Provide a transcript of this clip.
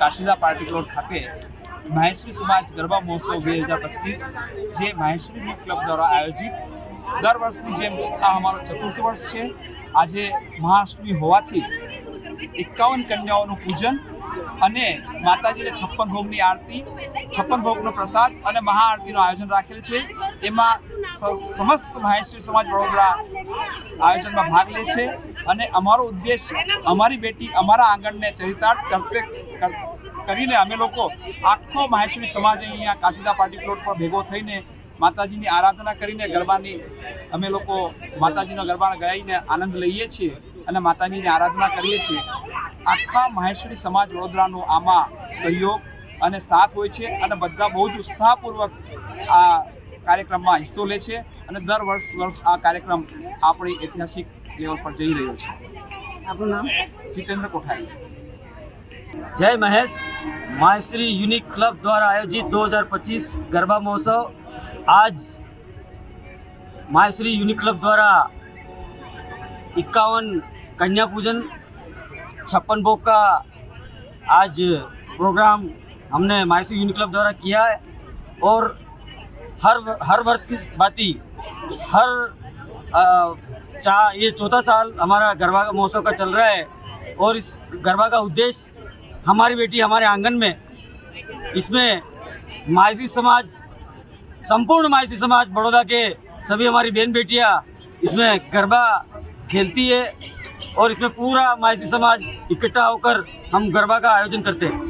કાશીદા party plot ખાતે મહેશ્વરી સમાજ ગરબા મહોત્સવ બે હજાર પચીસ, જે મહેશ્વરી યુથ ક્લબ દ્વારા આયોજિત. દર વર્ષની જેમ આ અમારો ચતુર્થ વર્ષ છે. આજે મહાષ્ટમી હોવાથી એકાવન કન્યાઓનું પૂજન અને માતાજીને છપ્પન ભોગની આરતી, છપ્પન ભોગનો પ્રસાદ અને મહાઆરતીનું આયોજન રાખેલ છે. એમાં સમસ્ત મહેશ્વરી સમાજ વડોદરા આયોજનમાં ભાગ લે છે. અને અમારો ઉદ્દેશ અમારી બેટી અમારા આંગણને ચરિતાર્થ કરતે, કર- કરીને અમે લોકો આખો મહેશ્વરી સમાજ અહીંયા કાશીદા પાર્ટી પ્લોટ પર ભેગો થઈને માતાજીની આરાધના કરીને ગરબાની અમે લોકો માતાજીનો ગરબા ગાઈને આનંદ લઈએ છીએ અને માતાજીની આરાધના કરીએ છીએ. આખા મહેશ્વરી સમાજ વડોદરાનો આમાં સહયોગ અને સાથ હોય છે અને બધા બહુ જ ઉત્સાહપૂર્વક આ કાર્યક્રમમાં હિસ્સો લે છે અને દર વર્ષ વર્ષ આ કાર્યક્રમ આપણી ઐતિહાસિક લેવલ પર જઈ રહ્યો છે. આપણું નામ? જીતેન્દ્ર કોઠારી. जय महेश। माहेश्वरी यूनिक क्लब द्वारा आयोजित 2025 गरबा महोत्सव आज माहेश्वरी यूनिक क्लब द्वारा इक्यावन कन्या पूजन छप्पन भोग का आज प्रोग्राम हमने माहेश्वरी यूनिक क्लब द्वारा किया है। और हर हर वर्ष की भांति हर अ, चा ये चौथा साल हमारा गरबा का महोत्सव का चल रहा है। और इस गरबा का उद्देश्य हमारी बेटी हमारे आँगन में, इसमें मायसी समाज, संपूर्ण मायसी समाज बड़ौदा के सभी हमारी बहन बेटियाँ इसमें गरबा खेलती है और इसमें पूरा मायसी समाज इकट्ठा होकर हम गरबा का आयोजन करते हैं।